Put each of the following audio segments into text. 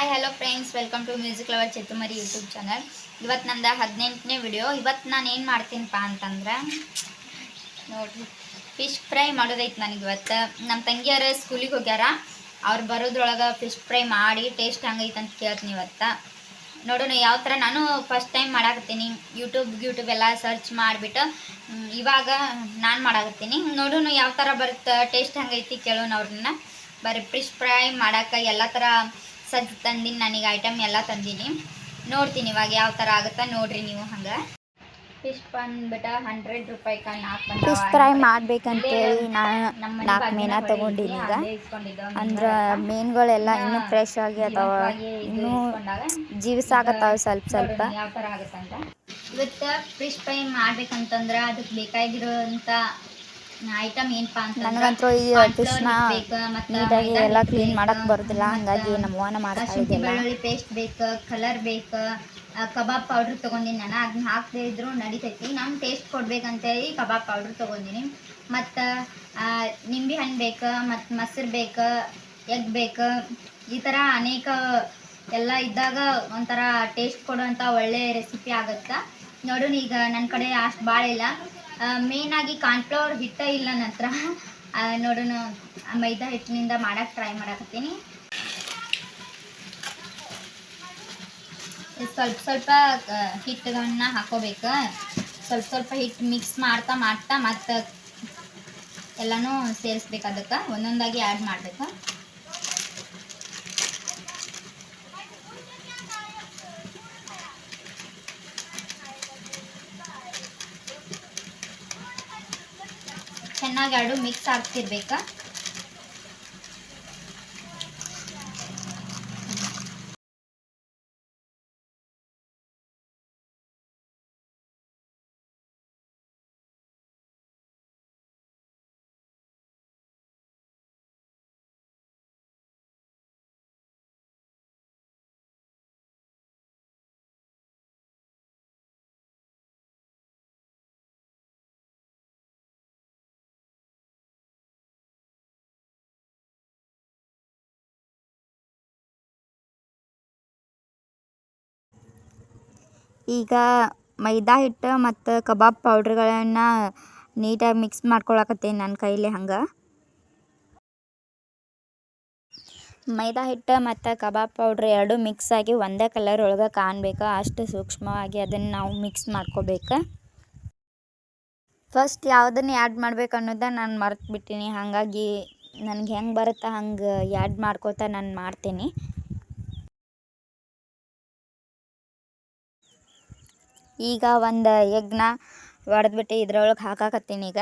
Hi hello friends welcome to music lover ಚತುಮರಿ YouTube channel ಇವತ್ತು ನಂದು ಹದಿನೆಂಟನೇ ವಿಡಿಯೋ ಇವತ್ತು ನಾನು ಏನು ಮಾಡ್ತೀನಪ್ಪ ಅಂತಂದ್ರೆ ನೋಡಿ ಫಿಶ್ ಫ್ರೈ ಮಾಡೋದೈತೆ ನನಗೆ ಇವತ್ತು. ನಮ್ಮ ತಂಗಿಯರು ಸ್ಕೂಲಿಗೆ ಹೋಗ್ಯಾರ. ಅವ್ರು ಬರೋದ್ರೊಳಗೆ ಫಿಶ್ ಫ್ರೈ ಮಾಡಿ ಟೇಸ್ಟ್ ಹಂಗೈತೆ ಅಂತ ಕೇಳ್ತೀನಿ ಇವತ್ತು. ನೋಡೋಣ ಯಾವ ಥರ ನಾನು ಫಸ್ಟ್ ಟೈಮ್ ಮಾಡಾಕತ್ತೀನಿ. ಯೂಟ್ಯೂಬ್ ಯೂಟ್ಯೂಬ್ ಎಲ್ಲ ಸರ್ಚ್ ಮಾಡಿಬಿಟ್ಟು ಇವಾಗ ನಾನು ಮಾಡಾಕತ್ತೀನಿ. ನೋಡೋಣ ಯಾವ ಥರ ಬರುತ್ತೆ ಟೇಸ್ಟ್ ಹಂಗೈತಿ ಕೇಳೋಣ ಅವ್ರನ್ನ. ಬರೀ ಫಿಶ್ ಫ್ರೈ ಮಾಡಕ್ಕೆ ಎಲ್ಲ ಥರ ಸಜ್ಜು ತಂದಿನಿ ನನಗೆ ಐಟಮ್ ಎಲ್ಲ ತಂದೀನಿ. ನೋಡ್ತೀನಿ ಇವಾಗ ಯಾವ ಥರ ಆಗುತ್ತಾ ನೋಡ್ರಿ ನೀವು ಹಂಗೆ. ಫಿಶ್ ಬಂದ್ಬಿಟ್ಟು ಹಂಡ್ರೆಡ್ ರೂಪಾಯಿ ಕಾಯಿ ನಾಲ್ಕು ಫಿಶ್ ಫ್ರೈ ಮಾಡ್ಬೇಕಂತೇಳಿ ನಾನು ನಾಲ್ಕು ಮೀನ ತಗೊಂಡಿನಿ ಈಗ. ಅಂದ್ರೆ ಮೀನುಗಳೆಲ್ಲ ಇನ್ನೂ ಫ್ರೆಶ್ ಆಗಿ ಅದಾವ. ಇನ್ನೂ ಜೀವಿಸಾಗತ್ತಾವ ಸ್ವಲ್ಪ ಸ್ವಲ್ಪ. ಯಾವ ಥರ ಅಂತ ಇವತ್ತು ಫಿಶ್ ಫ್ರೈ ಮಾಡ್ಬೇಕಂತಂದ್ರೆ ಅದಕ್ಕೆ ಬೇಕಾಗಿರೋಂಥ ನನಗಂತೂ ಈ ಫಿಶ್ನ ನೀಟಾಗಿ ಎಲ್ಲ ಕ್ಲೀನ್ ಮಾಡಕ್ ಬರೋದಿಲ್ಲ. ಹಂಗಾಗಿ ನಮ್ಮ ಅವ್ವನ ಮಾಡ್ತಾ ಬೆಳ್ಳುಳ್ಳಿ ಪೇಸ್ಟ್ ಬೇಕು ಕಲರ್ ಬೇಕು ಕಬಾಬ್ ಪೌಡ್ರ್ ತೊಗೊಂಡಿನಿ ನಾನು. ಅದನ್ನ ಹಾಕದೇ ಇದ್ರೂ ನಡಿತೈತಿ. ನಾನು ಟೇಸ್ಟ್ ಕೊಡ್ಬೇಕಂತೇಳಿ ಕಬಾಬ್ ಪೌಡ್ರ್ ತಗೊಂಡಿನಿ. ಮತ್ತ ನಿಂಬೆ ಹಣ್ಣು ಬೇಕು ಮತ್ತು ಮೊಸರು ಬೇಕು ಎಗ್ ಬೇಕು. ಈ ಥರ ಅನೇಕ ಎಲ್ಲ ಇದ್ದಾಗ ಒಂಥರ ಟೇಸ್ಟ್ ಕೊಡುವಂತ ಒಳ್ಳೆ ರೆಸಿಪಿ ಆಗತ್ತ. ನೋಡೋಣ ಈಗ ನನ್ನ ಕಡೆ ಅಷ್ಟು ಭಾಳ ಇಲ್ಲ ಮೇಯ್ನಾಗಿ ಕಾರ್ನ್ಫ್ಲವರ್ ಹಿಟ್ಟ ಇಲ್ಲ ನಂತರ ನೋಡೋಣ ಮೈದಾ ಹಿಟ್ಟಿನಿಂದ ಮಾಡಕ್ಕೆ ಟ್ರೈ ಮಾಡಕತ್ತೀನಿ. ಸ್ವಲ್ಪ ಸ್ವಲ್ಪ ಹಿಟ್ಟುಗಳನ್ನ ಹಾಕೋಬೇಕು. ಸ್ವಲ್ಪ ಸ್ವಲ್ಪ ಹಿಟ್ಟು ಮಿಕ್ಸ್ ಮಾಡ್ತಾ ಮಾಡ್ತಾ ಮತ್ತೆ ಎಲ್ಲನೂ ಸೇರಿಸ್ಬೇಕು ಅದಕ್ಕೆ. ಒಂದೊಂದಾಗಿ ಆ್ಯಡ್ ಮಾಡಬೇಕು. ಚೆನ್ನಾಗಿ ಎರಡು ಮಿಕ್ಸ್ ಆಗ್ತಿರ್ಬೇಕು? ಈಗ ಮೈದಾ ಹಿಟ್ಟು ಮತ್ತು ಕಬಾಬ್ ಪೌಡ್ರ್ಗಳನ್ನು ನೀಟಾಗಿ ಮಿಕ್ಸ್ ಮಾಡ್ಕೊಳಕತ್ತೀನಿ ನನ್ನ ಕೈಲಿ ಹಂಗೆ. ಮೈದಾ ಹಿಟ್ಟು ಮತ್ತು ಕಬಾಬ್ ಪೌಡ್ರ್ ಎರಡು ಮಿಕ್ಸ್ ಆಗಿ ಒಂದೇ ಕಲರ್ ಒಳಗೆ ಕಾಣಬೇಕು. ಅಷ್ಟು ಸೂಕ್ಷ್ಮವಾಗಿ ಅದನ್ನು ನಾವು ಮಿಕ್ಸ್ ಮಾಡ್ಕೋಬೇಕು. ಫಸ್ಟ್ ಯಾವುದನ್ನು ಆ್ಯಡ್ ಮಾಡ್ಬೇಕು ಅನ್ನೋದ ನಾನು ಮರ್ತು ಬಿಟ್ಟೀನಿ ಹಾಗಾಗಿ ನನಗೆ ಹೆಂಗೆ ಬರುತ್ತೆ ಹಂಗೆ ಆ್ಯಡ್ ಮಾಡ್ಕೋತಾ ನಾನು ಮಾಡ್ತೀನಿ. ಈಗ ಒಂದು ಎಗ್ನ ಒಡೆದ್ಬಿಟ್ಟು ಇದ್ರೊಳಗೆ ಹಾಕಾಕತ್ತೀನಿ ಈಗ.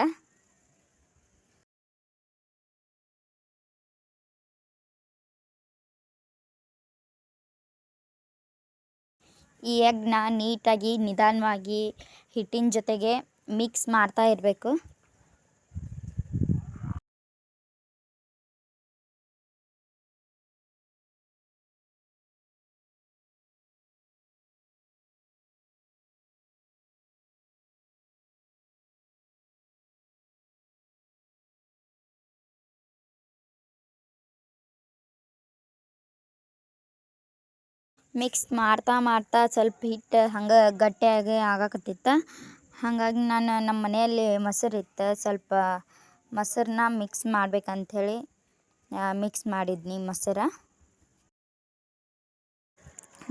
ಈ ಎಗ್ನ ನೀಟಾಗಿ ನಿಧಾನವಾಗಿ ಹಿಟ್ಟಿನ ಜೊತೆಗೆ ಮಿಕ್ಸ್ ಮಾಡ್ತಾ ಇರಬೇಕು. ಮಿಕ್ಸ್ ಮಾಡ್ತಾ ಮಾಡ್ತಾ ಸ್ವಲ್ಪ ಹಿಟ್ಟು ಹಂಗೆ ಗಟ್ಟಿಯಾಗಿ ಆಗಾಕತ್ತಿತ್ತು. ಹಾಗಾಗಿ ನಾನು ನಮ್ಮ ಮನೆಯಲ್ಲಿ ಮೊಸರು ಇತ್ತು. ಸ್ವಲ್ಪ ಮೊಸರನ್ನ ಮಿಕ್ಸ್ ಮಾಡ್ಬೇಕಂಥೇಳಿ ಮಿಕ್ಸ್ ಮಾಡಿದ್ನಿ ಮೊಸರು.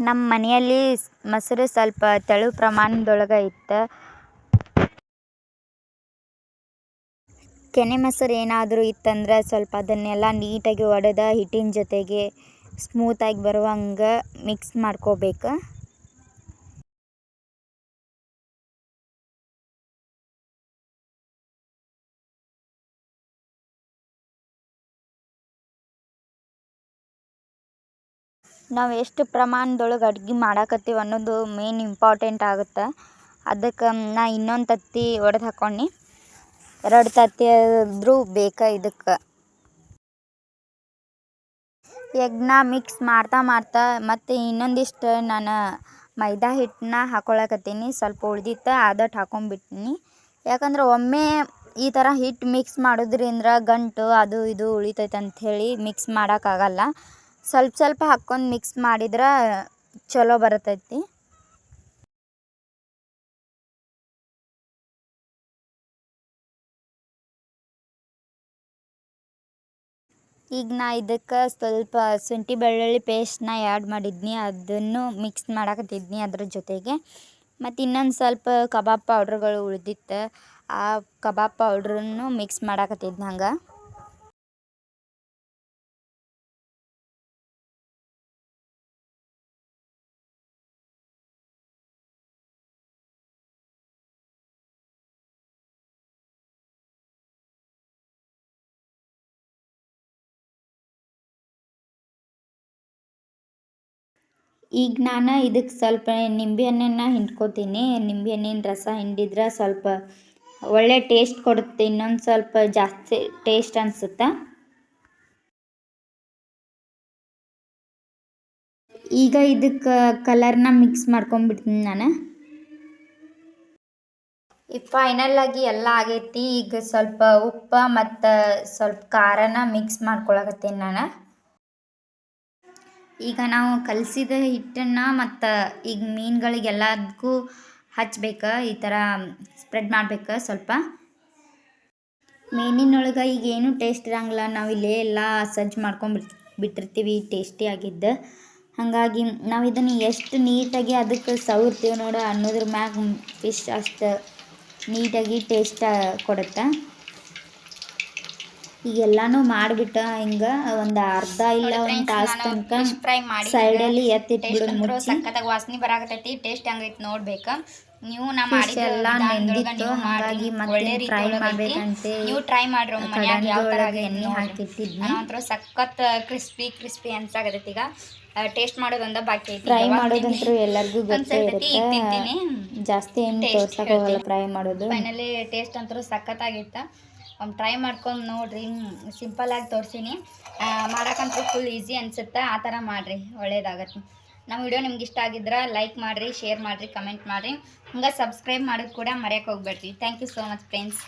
ನಮ್ಮ ಮನೆಯಲ್ಲಿ ಮೊಸರು ಸ್ವಲ್ಪ ತೆಳು ಪ್ರಮಾಣದೊಳಗೆ ಇತ್ತು. ಕೆನೆ ಮೊಸರು ಏನಾದರೂ ಇತ್ತಂದ್ರೆ ಸ್ವಲ್ಪ ಅದನ್ನೆಲ್ಲ ನೀಟಾಗಿ ಒಡೆದ ಹಿಟ್ಟಿನ ಜೊತೆಗೆ ಸ್ಮೂತಾಗಿ ಬರುವಂಗೆ ಮಿಕ್ಸ್ ಮಾಡ್ಕೋಬೇಕು. ನಾವು ಎಷ್ಟು ಪ್ರಮಾಣದೊಳಗೆ ಅಡ್ಗೆ ಮಾಡಾಕತ್ತೀವಿ ಅನ್ನೋದು ಮೇನ್ ಇಂಪಾರ್ಟೆಂಟ್ ಆಗುತ್ತೆ. ಅದಕ್ಕೆ ನಾ ಇನ್ನೊಂದು ತತ್ತಿ ಒಡೆದು ಹಾಕ್ಕೊಂಡು ಎರಡು ತತ್ತಿ ಆದರೂ ಬೇಕಾ ಇದಕ್ಕೆ. ಎಗ್ನ ಮಿಕ್ಸ್ ಮಾಡ್ತಾ ಮಾಡ್ತಾ ಮತ್ತು ಇನ್ನೊಂದಿಷ್ಟು ನಾನು ಮೈದಾ ಹಿಟ್ಟನ್ನ ಹಾಕೊಳಕತ್ತೀನಿ. ಸ್ವಲ್ಪ ಉಳ್ದಿತ್ತು ಅದಟ್ಟು ಹಾಕೊಂಡ್ಬಿಟ್ಟಿನಿ ಯಾಕಂದ್ರೆ ಒಮ್ಮೆ ಈ ಥರ ಹಿಟ್ಟು ಮಿಕ್ಸ್ ಮಾಡೋದ್ರಿಂದ ಗಂಟು ಅದು ಇದು ಉಳಿತೈತೆ ಅಂಥೇಳಿ ಮಿಕ್ಸ್ ಮಾಡೋಕ್ಕಾಗಲ್ಲ. ಸ್ವಲ್ಪ ಸ್ವಲ್ಪ ಹಾಕ್ಕೊಂಡು ಮಿಕ್ಸ್ ಮಾಡಿದ್ರೆ ಚಲೋ ಬರ್ತೈತಿ. ಈಗ ನಾ ಇದಕ್ಕೆ ಸ್ವಲ್ಪ ಶುಂಠಿ ಬೆಳ್ಳುಳ್ಳಿ ಪೇಸ್ಟ್ನ ಆ್ಯಡ್ ಮಾಡಿದ್ನಿ. ಅದನ್ನು ಮಿಕ್ಸ್ ಮಾಡಾಕತ್ತಿದ್ನಿ ಅದ್ರ ಜೊತೆಗೆ. ಮತ್ತು ಇನ್ನೊಂದು ಸ್ವಲ್ಪ ಕಬಾಬ್ ಪೌಡ್ರ್ಗಳು ಉಳ್ದಿತ್ತು, ಆ ಕಬಾಬ್ ಪೌಡ್ರನ್ನು ಮಿಕ್ಸ್ ಮಾಡಾಕತ್ತಿದ್ನಿ ಹಂಗೆ ಈಗ ನಾನು ಇದಕ್ಕೆ ಸ್ವಲ್ಪ ನಿಂಬೆ ಹಣ್ಣನ್ನು ಹಿಂಡ್ಕೊತೀನಿ. ನಿಂಬೆ ಹಣ್ಣಿನ ರಸ ಹಿಂಡಿದ್ರೆ ಸ್ವಲ್ಪ ಒಳ್ಳೆ ಟೇಸ್ಟ್ ಕೊಡುತ್ತೆ. ಇನ್ನೊಂದು ಸ್ವಲ್ಪ ಜಾಸ್ತಿ ಟೇಸ್ಟ್ ಅನಿಸುತ್ತೆ? ಈಗ ಇದಕ್ಕೆ ಕಲರ್ನ ಮಿಕ್ಸ್ ಮಾಡ್ಕೊಂಡ್ಬಿಡ್ತೀನಿ ನಾನು. ಈಗ ಫೈನಲ್ ಆಗಿ ಎಲ್ಲ ಆಗೈತಿ. ಈಗ ಸ್ವಲ್ಪ ಉಪ್ಪು ಮತ್ತು ಸ್ವಲ್ಪ ಖಾರನ ಮಿಕ್ಸ್ ಮಾಡ್ಕೊಳಕತ್ತೀನಿ ನಾನು. ಈಗ ನಾವು ಕಲಸಿದ ಹಿಟ್ಟನ್ನು ಮತ್ತು ಈಗ ಮೀನುಗಳಿಗೆಲ್ಲದಕ್ಕೂ ಹಚ್ಬೇಕು, ಈ ಥರ ಸ್ಪ್ರೆಡ್ ಮಾಡ್ಬೇಕು ಸ್ವಲ್ಪ. ಮೀನಿನೊಳಗೆ ಈಗ ಏನೂ ಟೇಸ್ಟ್ ಇರಂಗಿಲ್ಲ, ನಾವು ಇಲ್ಲೇ ಎಲ್ಲ ಸಜ್ಜು ಮಾಡ್ಕೊಂಡ್ಬಿಟ್ ಬಿಟ್ಟಿರ್ತೀವಿ ಟೇಸ್ಟಿ ಆಗಿದ್ದು. ಹಾಗಾಗಿ ನಾವು ಇದನ್ನು ಎಷ್ಟು ನೀಟಾಗಿ ಅದಕ್ಕೆ ಸವರ್ತೀವಿ ನೋಡು ಅನ್ನೋದ್ರ ಮ್ಯಾಗ ಫಿಶ್ ಅಷ್ಟು ನೀಟಾಗಿ ಟೇಸ್ಟ್ ಕೊಡುತ್ತೆ. ಈಗೆಲ್ಲಾನು ಮಾಡ್ಬಿಟ್ಟ ಹಿಂಗ ಒಂದು ಅರ್ಧ ಇಲ್ಲ ಒಂದು ತಾಸು ತನಕ ಫ್ರೈ ಮಾಡಿ ಸೈಡಲ್ಲಿ ಎತ್ತಿಟ್ಬಿಡು ಮುಚ್ಚಿ. ಸಖತ್ತಾಗಿ ವಾಸನೆ ಬರಾಕತ್ತೈತಿ. ಟೇಸ್ಟ್ ಹಂಗೈತಿ ನೋಡ್ಬೇಕು. ನೀವು ನಾ ಮಾಡಿದ ಎಲ್ಲ ನೆಂದಿತ್ತು. ಹಾಗಾಗಿ ಮತ್ತೆ ಒಳಗೈತಿ. ಮಾಡ್ಬೇಕಂತೆ. ನೀವು ಟ್ರೈ ಮಾಡ್ರಿ ಮನ್ಯಾಗ ಯಾವ ಒಳಗೆ ಎಣ್ಣೆ ಹಾಕಿಟ್ಟಿದ್ನಿ. ನಂತರ ಸಖತ್ ಕ್ರಿಸ್ಪಿ ಕ್ರಿಸ್ಪಿ ಆಗುತ್ತೆ ಈಗ. ಟೇಸ್ಟ್ ಮಾಡೋದೊಂದ ಬಾಕಿ ಐತಿ. ಟ್ರೈ ಮಾಡೋದಂತೂ ಎಲ್ಲರಿಗೂ ಗೊತ್ತೇ. ಇರುತ್ತೆ. ಜಾಸ್ತಿ ಏನು ತೋರ್ಸಕ್ಕೆ ಹೋಗಲ್ಲ ಫ್ರೈ ಮಾಡೋದು. ಫೈನಲಿ ಟೇಸ್ಟ್ ಅಂತೂ ಸಖತ್ತಾಗಿತ್ತು. ಒಮ್ಮೆ ಟ್ರೈ ಮಾಡ್ಕೊಂಡು ನೋಡ್ರಿ ಸಿಂಪಲ್ಲಾಗಿ ತೋರಿಸೀನಿ. ಮಾಡೋಕ್ಕಂತೂ ಫುಲ್ ಈಸಿ ಅನಿಸುತ್ತೆ? ಆ ಥರ ಮಾಡಿರಿ, ಒಳ್ಳೇದಾಗತ್ತೆ. ನಮ್ಮ ವಿಡಿಯೋ ನಿಮ್ಗೆ ಇಷ್ಟ ಆಗಿದ್ರೆ ಲೈಕ್ ಮಾಡಿರಿ ಶೇರ್ ಮಾಡಿರಿ ಕಮೆಂಟ್ ಮಾಡಿರಿ. ಹಂಗೆ ಸಬ್ಸ್ಕ್ರೈಬ್ ಮಾಡೋದು ಕೂಡ ಮರೆಯೋಕೆ ಹೋಗ್ಬೇಡ್ರಿ. Thank you so much friends